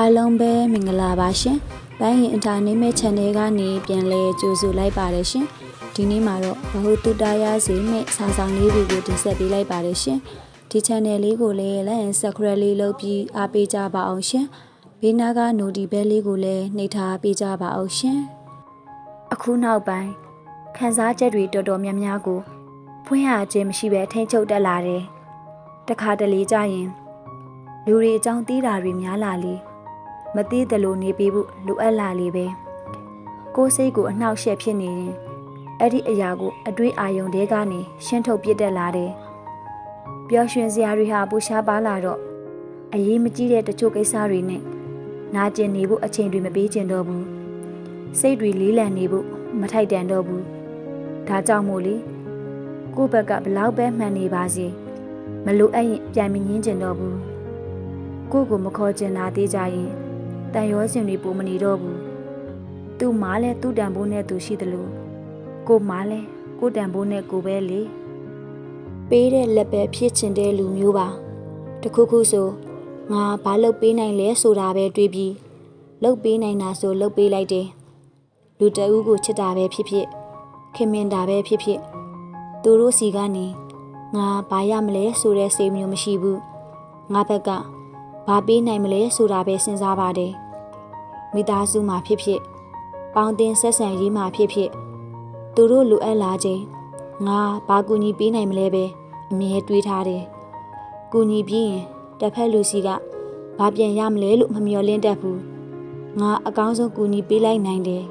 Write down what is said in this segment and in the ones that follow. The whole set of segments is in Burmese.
အားလုံးပဲမင်္ဂလာပါရှင်။ဘိုင်းရင်အင်တာနက်မဲ့ channel ကနေပြန်လဲကြိုဆိုလိုက်ပါတယ်ရှင်။ဒီနေ့မှာတော့ဘ ഹു တုတရစီမဲ့စာဆောင်လေးတွေကိုတင်ဆက်ပေးလိုက်ပါတယ်ရှင်။ဒီ channel လေးကိုလည်း like and subscribe လေးလုပ်ပြီးအားပေးကြပါအောင်ရှင်။ဘေးနားက notification လေးကိုလည်းနှိပ်ထားပေးကြပါအောင်ရှင်။အခုနောက်ပိုင်းခန်းစားချက်တွေတော်တော်များများကိုဖွင့်ရခြင်းမရှိဘဲထိမ့်ချုပ်တက်လာတယ်။တခါတလေကြာရင်လူတွေအကြောင်းသိတာတွေများလာလေ။ မသိသလိုနေပြီးဖို့လိုအပ်လာလေပဲကိုယ်စိတ်ကိုအနှောက်အယှက်ဖြစ်နေရင်အဲ့ဒီအရာကိုအတွေးအာယုံတွေကနေရှင်းထုတ်ပြစ်တက်လာတယ်ပျော်ရွှင်စရာတွေဟာပူရှားပါလာတော့အရေးမကြီးတဲ့တချို့ကိစ္စတွေနဲ့နာကျင်နေဖို့အချိန်တွေမပေးချင်တော့ဘူးစိတ်တွေလေးလံနေဖို့မထိုက်တန်တော့ဘူးဒါကြောင့်မို့လေကိုယ့်ဘက်ကဘလောက်ပဲမှန်နေပါစေမလိုအပ်ရင်ပြန်မငင်းကျင်တော့ဘူးကိုယ့်ကိုမခေါ်ကျင်တာသေးကြရင် တန်ရောစင်တွေပုံမနေတော့ဘူးသူ့မားလဲသူ့တန်ဖိုးနဲ့သူရှိသလိုကိုမားလဲကိုတန်ဖိုးနဲ့ကိုပဲလေပေးတဲ့လက်ပဲဖြစ်ချင်တဲ့လူမျိုးပါတခုခုဆိုငါဘာလုပ်ပေးနိုင်လဲဆိုတာပဲတွေးပြီးလုပ်ပေးနိုင်တာဆိုလုပ်ပေးလိုက်တယ်လူတအူးကိုချစ်တာပဲဖြစ်ဖြစ်ခင်မင်တာပဲဖြစ်ဖြစ်သူတို့စီကနေငါဘာရမလဲဆိုတဲ့စိတ်မျိုးမရှိဘူးငါဘက်ကဘာပေးနိုင်မလဲဆိုတာပဲစဉ်းစားပါတယ် မိသားစုမှာဖြစ်ဖြစ်ပေါင်းတင်ဆက်ဆံရေးမှာဖြစ်ဖြစ်သူတို့လိုအပ်လာခြင်းငါဘာကူညီပေးနိုင်မလဲပဲအမြဲတွေးထားတယ်ကူညီပြီးရင်တစ်ဖက်လူစီကဘာပြန်ရမလဲလို့မမျှော်လင့်တတ်ဘူးငါအကောင်းဆုံးကူညီပေးလိုက်နိုင်တယ်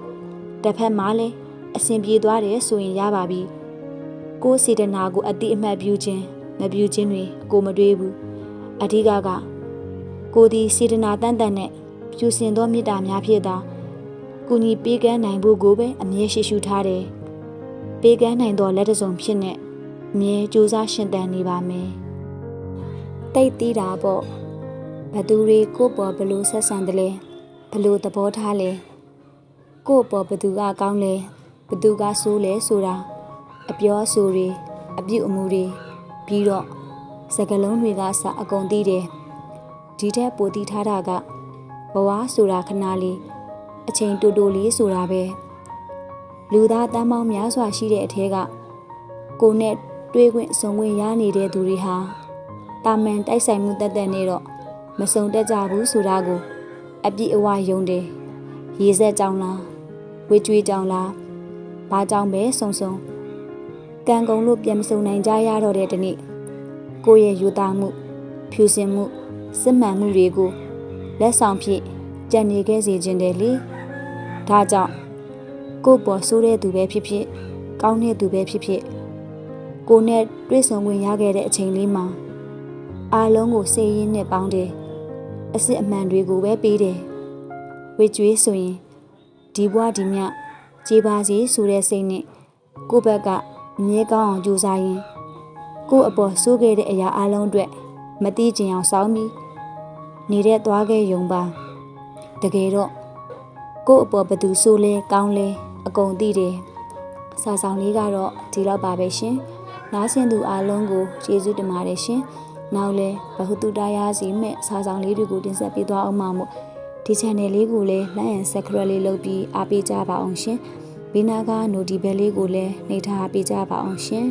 တစ်ဖက်မှာလည်းအဆင်ပြေသွားတယ်ဆိုရင်ရပါပြီကိုယ်စေတနာကိုအတိအမှတ်ပြုခြင်းမပြုခြင်းတွေကိုမတွေးဘူးအဓိကကကိုဒီစေတနာတန်တန်နဲ့ ဖြူစင်သောမေတ္တာများဖြစ်သာကုညီပေးကမ်းနိုင်ဖို့ကိုပဲအမြဲရှိရှုထားတယ်။ပေးကမ်းနိုင်သောလက်တစုံဖြစ်နဲ့အမြဲကြိုးစားရှင်သန်နေပါမယ်။တိတ်တီးတာပေါ့။ဘသူတွေကိုပေါ်ဘလို့ဆက်ဆံတယ်လဲ။ဘလို့သဘောထားလဲ။ကိုပေါ်ဘသူကကောင်းလဲ။ဘသူကဆိုးလဲဆိုတာအပြောအဆိုတွေအပြုအမူတွေပြီးတော့စကလုံးတွေကစအကုန်သိတယ်။ဒီထက်ပိုတည်ထားတာက ဘဝဆိုတာခဏလေးအချိန်တူတူလေးဆိုတာပဲလူသားတန်းပေါင်းများစွာရှိတဲ့အထဲကကိုနဲ့တွေးခွင့်ဆုံခွင့်ရနေတဲ့သူတွေဟာတာမန်တိုက်ဆိုင်မှုတက်တက်နေတော့မစုံတက်ကြဘူးဆိုတာကိုအပြည့်အဝယုံတယ်ရေဆက်ကြောင်လားဝေကျွေးကြောင်လားဘာကြောင်ပဲစုံစုံကံကုံလို့ပြန်မစုံနိုင်ကြရတော့တဲ့ဒီနေ့ကိုယ့်ရဲ့ယူသားမှုဖြူစင်မှုစစ်မှန်မှုတွေကို လက်ဆောင်ဖြင့်ကြံနေခဲ့စေခြင်းတယ်လေဒါကြောင့်ကို့ပေါ်ဆိုးတဲ့သူပဲဖြစ်ဖြစ်ကောင်းတဲ့သူပဲဖြစ်ဖြစ်ကိုနဲ့တွေ့ဆုံခွင့်ရခဲ့တဲ့အချိန်လေးမှာအားလုံးကိုစေရင်းနဲ့ပေါင်းတယ်အစ်စ်အမှန်တွေကိုပဲပေးတယ်ဝေကျွေးဆိုရင်ဒီဘွားဒီမြခြေပါစီဆိုတဲ့စိတ်နဲ့ကိုယ့်ဘက်ကအမြဲကောင်းအောင်ကြိုးစားရင်ကိုယ့်အပေါ်ဆိုးခဲ့တဲ့အရာအလုံးအတွက်မတိကျင်အောင်စောင်းပြီး နေတဲ့သွားခဲ့ယုံပါတကယ်တော့ကို့အပေါ်ဘသူဆိုလဲကောင်းလဲအကုန်သိတယ်စာဆောင်လေးကတော့ဒီလောက်ပါပဲရှင်နားဆင်သူအားလုံးကိုကျေးဇူးတင်ပါတယ်ရှင်နောက်လဲဘဟုတုတရားစီမဲ့စာဆောင်လေးတွေကိုတင်ဆက်ပေးသွားအောင်ပါမို့ဒီ channel လေးကိုလည်း like and subscribe လေးလုပ်ပြီးအားပေးကြပါအောင်ရှင်ဘေးနားက notification လေးကိုလည်းနှိပ်ထားပေးကြပါအောင်ရှင်